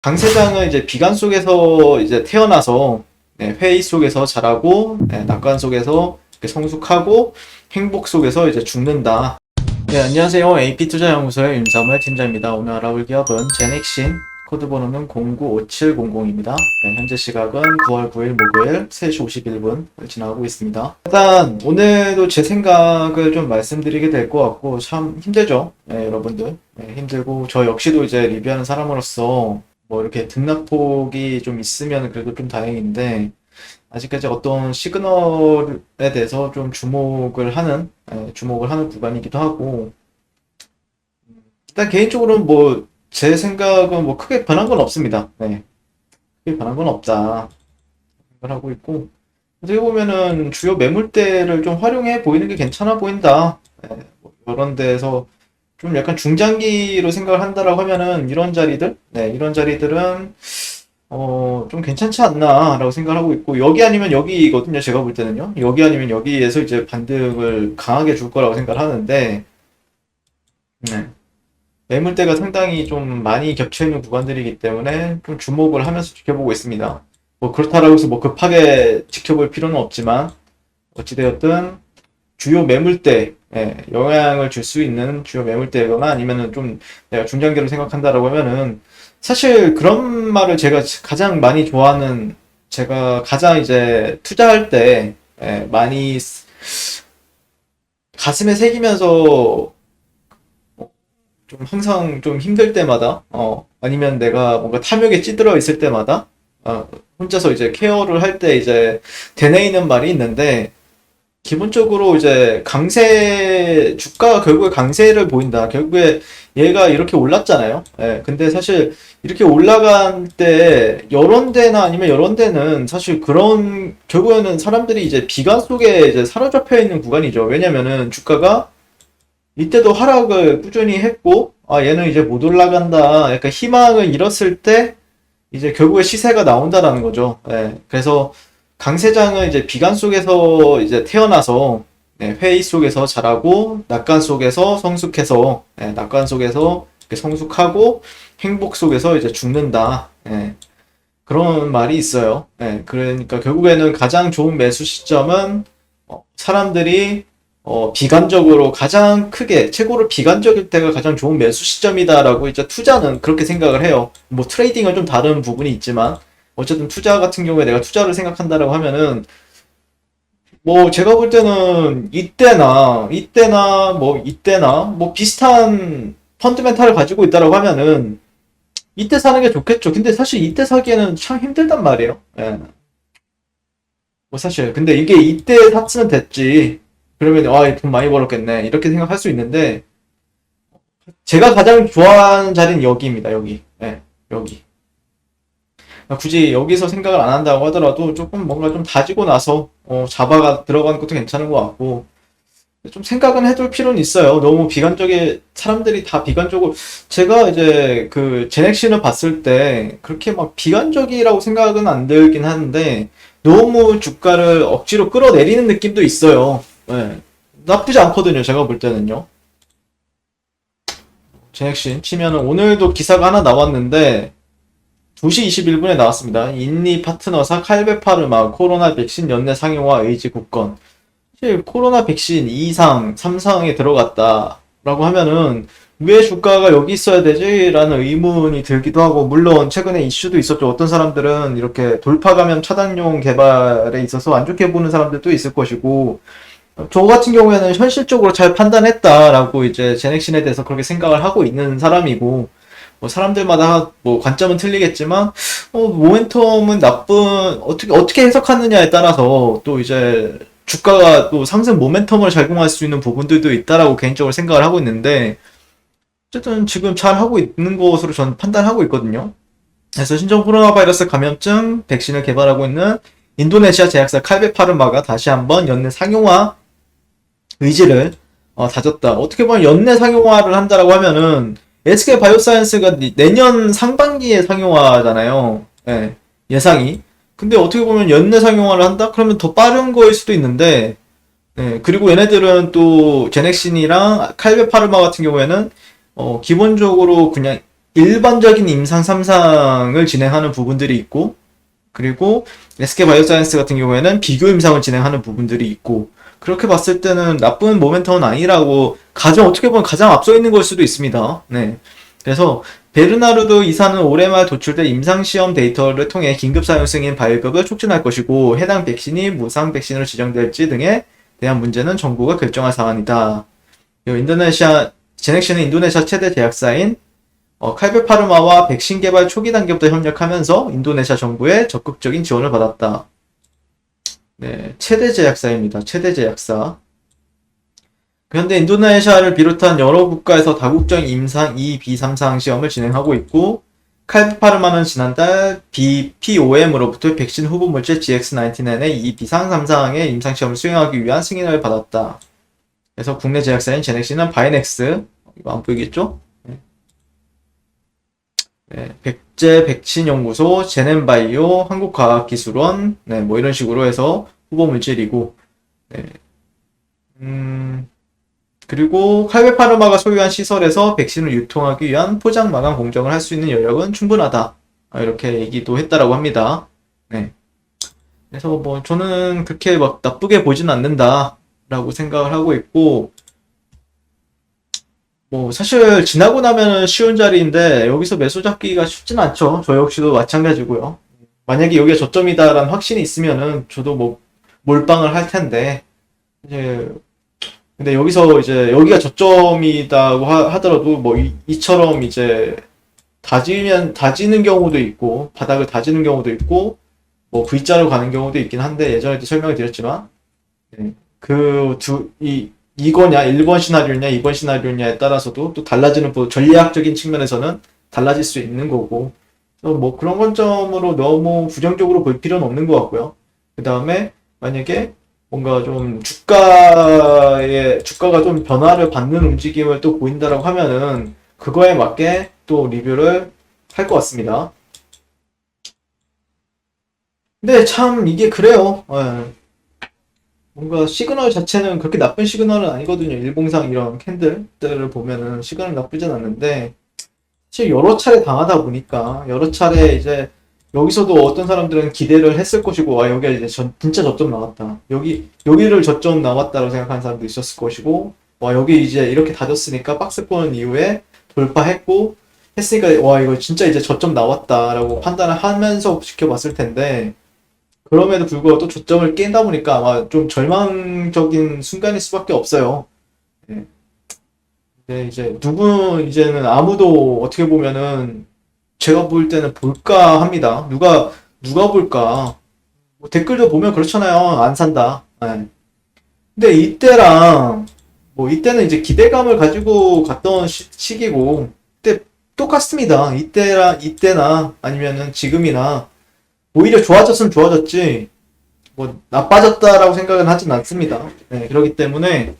강 세장은 이제 비관 속에서 이제 태어나서 네, 회의 속에서 자라고 네, 낙관 속에서 성숙하고 행복 속에서 이제 죽는다. 네, 안녕하세요. AP투자연구소의 윤사무의 팀장입니다. 오늘 알아볼 기업은 제넥신 코드 번호는 095700입니다. 네, 현재 시각은 9월 9일 목요일 3시 51분을 지나고 있습니다. 일단 오늘도 제 생각을 좀 말씀드리게 될 것 같고 참 힘들죠. 네, 여러분들. 네, 힘들고 저 역시도 이제 리뷰하는 사람으로서 뭐 이렇게 등락폭이 좀 있으면 그래도 좀 다행인데 아직까지 어떤 시그널에 대해서 좀 주목을 하는 예, 주목을 하는 구간이기도 하고 일단 개인적으로는 뭐 제 생각은 뭐 크게 변한 건 없습니다. 네. 크게 변한 건 없다 생각을 하고 있고 어떻게 보면은 주요 매물대를 좀 활용해 보이는 게 괜찮아 보인다. 예, 뭐 이런 데에서 좀 약간 중장기로 생각을 한다라고 하면은 이런 자리들, 네, 이런 자리들은 어, 좀 괜찮지 않나라고 생각을 하고 있고 여기 아니면 여기거든요. 제가 볼 때는요. 여기 아니면 여기에서 이제 반등을 강하게 줄 거라고 생각을 하는데 네. 매물대가 상당히 좀 많이 겹쳐 있는 구간들이기 때문에 좀 주목을 하면서 지켜보고 있습니다. 뭐 그렇다라고 해서 뭐 급하게 지켜볼 필요는 없지만 어찌되었든 주요 매물대 예, 영향을 줄 수 있는 주요 매물대거나 아니면은 좀 내가 중장기로 생각한다라고 하면은 사실 그런 말을 제가 가장 많이 좋아하는 제가 가장 이제 투자할 때 예, 많이 쓰- 가슴에 새기면서 어, 좀 항상 좀 힘들 때마다 어 아니면 내가 뭔가 탐욕에 찌들어 있을 때마다 어, 혼자서 이제 케어를 할 때 이제 되뇌이는 말이 있는데 기본적으로 이제 강세 주가가 결국에 강세를 보인다. 결국에 얘가 이렇게 올랐잖아요. 예. 근데 사실 이렇게 올라간 때 여론 데나 아니면 여론 데는 사실 그런 결국에는 사람들이 이제 비관 속에 이제 사로잡혀 있는 구간이죠. 왜냐면은 주가가 이때도 하락을 꾸준히 했고 아 얘는 이제 못 올라간다. 약간 희망을 잃었을 때 이제 결국에 시세가 나온다라는 거죠. 예. 그래서 강세장은 이제 비관 속에서 이제 태어나서 네, 회의 속에서 자라고 낙관 속에서 성숙해서 네, 낙관 속에서 성숙하고 행복 속에서 이제 죽는다. 예. 그런 말이 있어요. 예, 그러니까 결국에는 가장 좋은 매수 시점은 어, 사람들이 어, 비관적으로 가장 크게 최고로 비관적일 때가 가장 좋은 매수 시점이다라고 이제 투자는 그렇게 생각을 해요. 뭐 트레이딩은 좀 다른 부분이 있지만 어쨌든 투자 같은 경우에 내가 투자를 생각한다라고 하면은 뭐 제가 볼 때는 이때나 이때나 뭐 이때나 뭐 비슷한 펀드멘탈을 가지고 있다라고 하면은 이때 사는 게 좋겠죠. 근데 사실 이때 사기에는 참 힘들단 말이에요. 예. 뭐 사실 근데 이게 이때 샀으면 됐지. 그러면 아돈 많이 벌었겠네 이렇게 생각할 수 있는데 제가 가장 좋아하는 자리는 여기입니다. 여기. 예. 여기. 굳이 여기서 생각을 안 한다고 하더라도 조금 뭔가 좀 다지고 나서 어, 잡아가 들어가는 것도 괜찮은 것 같고 좀 생각은 해둘 필요는 있어요. 너무 비관적인 사람들이 다 비관적으로 제가 이제 그 제넥신을 봤을 때 그렇게 막 비관적이라고 생각은 안 들긴 하는데 너무 주가를 억지로 끌어내리는 느낌도 있어요. 예. 나쁘지 않거든요. 제가 볼 때는요. 제넥신 치면은 오늘도 기사가 하나 나왔는데 2시 21분에 나왔습니다. 인니 파트너사 칼베파르마 코로나 백신 연내 상용화 의지 국건. 사실 코로나 백신 2상, 3상에 들어갔다라고 하면은 왜 주가가 여기 있어야 되지? 라는 의문이 들기도 하고, 물론 최근에 이슈도 있었죠. 어떤 사람들은 이렇게 돌파 감염 차단용 개발에 있어서 안 좋게 보는 사람들도 있을 것이고, 저 같은 경우에는 현실적으로 잘 판단했다라고 이제 제넥신에 대해서 그렇게 생각을 하고 있는 사람이고, 뭐 사람들마다 뭐 관점은 틀리겠지만 어 모멘텀은 나쁜 어떻게 어떻게 해석하느냐에 따라서 또 이제 주가가 또 상승 모멘텀을 제공할 수 있는 부분들도 있다라고 개인적으로 생각을 하고 있는데 어쨌든 지금 잘 하고 있는 것으로 저는 판단하고 있거든요. 그래서 신종 코로나 바이러스 감염증 백신을 개발하고 있는 인도네시아 제약사 칼베파르마가 다시 한번 연내 상용화 의지를 어, 다졌다. 어떻게 보면 연내 상용화를 한다라고 하면은 SK 바이오사이언스가 내년 상반기에 상용화잖아요. 예, 예상이. 근데 어떻게 보면 연내 상용화를 한다? 그러면 더 빠른 거일 수도 있는데, 예, 그리고 얘네들은 또 제넥신이랑 칼베 파르마 같은 경우에는 어, 기본적으로 그냥 일반적인 임상 3상을 진행하는 부분들이 있고, 그리고 SK 바이오사이언스 같은 경우에는 비교 임상을 진행하는 부분들이 있고, 그렇게 봤을 때는 나쁜 모멘텀은 아니라고 가장 어떻게 보면 가장 앞서 있는 걸 수도 있습니다. 네. 그래서 베르나르도 이사는 올해 말 도출된 임상시험 데이터를 통해 긴급 사용 승인 발급을 촉진할 것이고 해당 백신이 무상 백신으로 지정될지 등에 대한 문제는 정부가 결정할 사안이다. 요 인도네시아 제넥시는 인도네시아 최대 제약사인 어, 칼베 파르마와 백신 개발 초기 단계부터 협력하면서 인도네시아 정부의 적극적인 지원을 받았다. 네, 최대 제약사입니다. 최대 제약사. 그런데 인도네시아를 비롯한 여러 국가에서 다국적 임상 2, B, 3상 시험을 진행하고 있고, 칼파르마는 지난달 BPOM으로부터 백신 후보 물질 GX19N의 2, B 상 3상의 임상 시험을 수행하기 위한 승인을 받았다. 그래서 국내 제약사인 제넥시는 바이넥스, 이거 안 보이겠죠? 네. 네, 백제 백신연구소, 제넨바이오, 한국과학기술원, 네, 뭐 이런 식으로 해서 후보 물질이고, 네. 음, 그리고 칼베 파르마가 소유한 시설에서 백신을 유통하기 위한 포장 마감 공정을 할 수 있는 여력은 충분하다. 아, 이렇게 얘기도 했다라고 합니다. 네. 그래서 뭐 저는 그렇게 막 나쁘게 보진 않는다라고 생각을 하고 있고, 뭐 사실 지나고 나면은 쉬운 자리인데 여기서 매수 잡기가 쉽진 않죠. 저 역시도 마찬가지고요. 만약에 여기가 저점이다라는 확신이 있으면은 저도 뭐 몰빵을 할 텐데 이제 근데 여기서 이제 여기가 저점이다고 하, 더라도뭐 이, 처럼 이제 다지면 다지는 경우도 있고 바닥을 다지는 경우도 있고 뭐 V자로 가는 경우도 있긴 한데 예전에도 설명을 드렸지만 네, 그두 이 이거냐 1번 시나리오냐 2번 시나리오냐에 따라서도 또 달라지는 뭐 전략적인 측면에서는 달라질 수 있는 거고 뭐 그런 관점으로 너무 부정적으로 볼 필요는 없는 것 같고요. 그 다음에 만약에 뭔가 좀 주가의 주가가 좀 변화를 받는 움직임을 또 보인다라고 하면은 그거에 맞게 또 리뷰를 할 것 같습니다. 근데 참 이게 그래요. 예. 뭔가 시그널 자체는 그렇게 나쁜 시그널은 아니거든요. 일봉상 이런 캔들들을 보면은 시그널 나쁘진 않는데 사실 여러 차례 당하다 보니까 여러 차례 이제 여기서도 어떤 사람들은 기대를 했을 것이고 와 여기가 이제 전, 진짜 저점 나왔다 여기 여기를 저점 나왔다고 생각하는 사람도 있었을 것이고 와 여기 이제 이렇게 다졌으니까 박스권 이후에 돌파했고 했으니까 와 이거 진짜 이제 저점 나왔다라고 판단을 하면서 지켜봤을 텐데 그럼에도 불구하고 또 저점을 깬다 보니까 아마 좀 절망적인 순간일 수밖에 없어요. 네. 네, 이제 누구 이제는 아무도 어떻게 보면은 제가 볼 때는 볼까 합니다. 누가 누가 볼까? 뭐 댓글도 보면 그렇잖아요. 안 산다. 네. 근데 이때랑 뭐 이때는 이제 기대감을 가지고 갔던 시, 기고 그때 똑같습니다. 이때랑 이때나 아니면은 지금이나 오히려 좋아졌으면 좋아졌지 뭐 나빠졌다라고 생각은 하진 않습니다. 네, 그렇기 때문에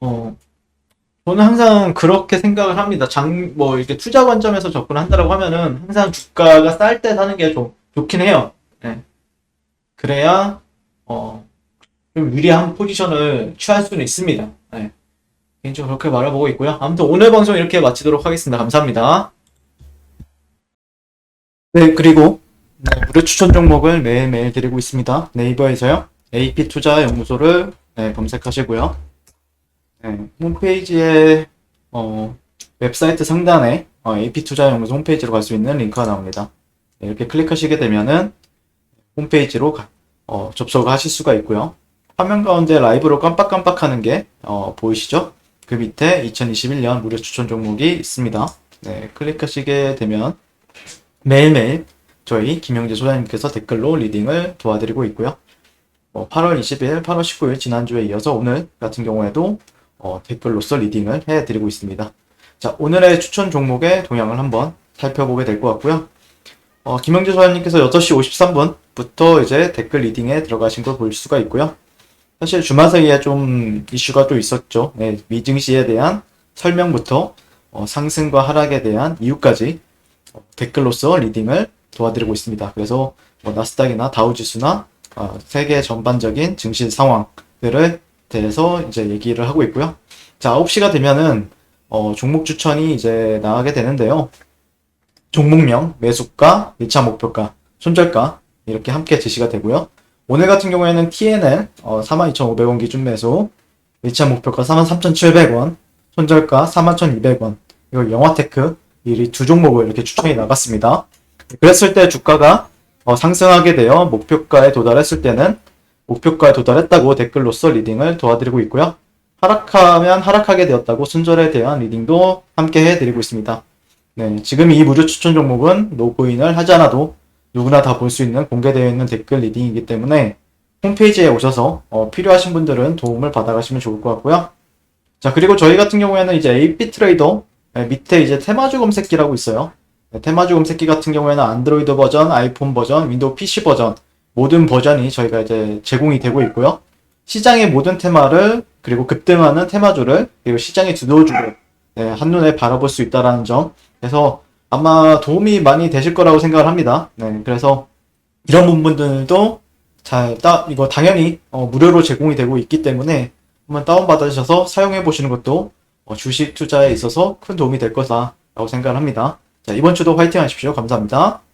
어 저는 항상 그렇게 생각을 합니다. 장, 뭐, 이렇게 투자 관점에서 접근한다라고 하면은 항상 주가가 쌀 때 사는 게 좀 좋긴 해요. 네. 그래야, 어, 좀 유리한 포지션을 취할 수는 있습니다. 네. 개인적으로 그렇게 바라보고 있고요. 아무튼 오늘 방송 이렇게 마치도록 하겠습니다. 감사합니다. 네, 그리고 네, 무료 추천 종목을 매일매일 드리고 있습니다. 네이버에서요. AP투자 연구소를 네, 검색하시고요. 네, 홈페이지에 어, 웹사이트 상단에 어, AP투자 연구소 홈페이지로 갈 수 있는 링크가 나옵니다. 네, 이렇게 클릭하시게 되면은 홈페이지로 가, 어, 접속을 하실 수가 있고요. 화면 가운데 라이브로 깜빡깜빡하는 게 어, 보이시죠? 그 밑에 2021년 무료 추천 종목이 있습니다. 네, 클릭하시게 되면 매일매일 저희 김영재 소장님께서 댓글로 리딩을 도와드리고 있고요. 어, 8월 20일, 8월 19일 지난주에 이어서 오늘 같은 경우에도 어, 댓글로서 리딩을 해드리고 있습니다. 자, 오늘의 추천 종목의 동향을 한번 살펴보게 될 것 같고요. 어, 김영재 소장님께서 6시 53분부터 이제 댓글 리딩에 들어가신 걸 볼 수가 있고요. 사실 주말 사이에 좀 이슈가 또 있었죠. 네, 미증시에 대한 설명부터 어, 상승과 하락에 대한 이유까지 어, 댓글로서 리딩을 도와드리고 있습니다. 그래서 뭐 나스닥이나 다우지수나 어, 세계 전반적인 증시 상황들을 대해서 이제 얘기를 하고 있고요. 자, 9시가 되면은 어, 종목 추천이 이제 나가게 되는데요. 종목명, 매수가, 1차 목표가, 손절가 이렇게 함께 제시가 되고요. 오늘 같은 경우에는 TNL 어, 42,500원 기준 매수, 1차 목표가 43,700원, 손절가 41,200원. 이거 영화테크 이 두 종목을 이렇게 추천이 나갔습니다. 그랬을 때 주가가 어, 상승하게 되어 목표가에 도달했을 때는 목표가에 도달했다고 댓글로서 리딩을 도와드리고 있고요. 하락하면 하락하게 되었다고 순절에 대한 리딩도 함께 해드리고 있습니다. 네, 지금 이 무료 추천 종목은 로그인을 하지 않아도 누구나 다 볼 수 있는 공개되어 있는 댓글 리딩이기 때문에 홈페이지에 오셔서 어, 필요하신 분들은 도움을 받아가시면 좋을 것 같고요. 자, 그리고 저희 같은 경우에는 이제 AP 트레이더 네, 밑에 이제 테마주 검색기라고 있어요. 네, 테마주 검색기 같은 경우에는 안드로이드 버전, 아이폰 버전, 윈도우 PC 버전 모든 버전이 저희가 이제 제공이 되고 있고요. 시장의 모든 테마를 그리고 급등하는 테마주를 그리고 시장의 두도주를 네, 한눈에 바라볼 수 있다라는 점. 그래서 아마 도움이 많이 되실 거라고 생각을 합니다. 네, 그래서 이런 부분들도 잘, 따, 이거 당연히 어, 무료로 제공이 되고 있기 때문에 한번 다운 받으셔서 사용해 보시는 것도 어, 주식 투자에 있어서 큰 도움이 될 거다라고 생각을 합니다. 자, 이번 주도 화이팅 하십시오. 감사합니다.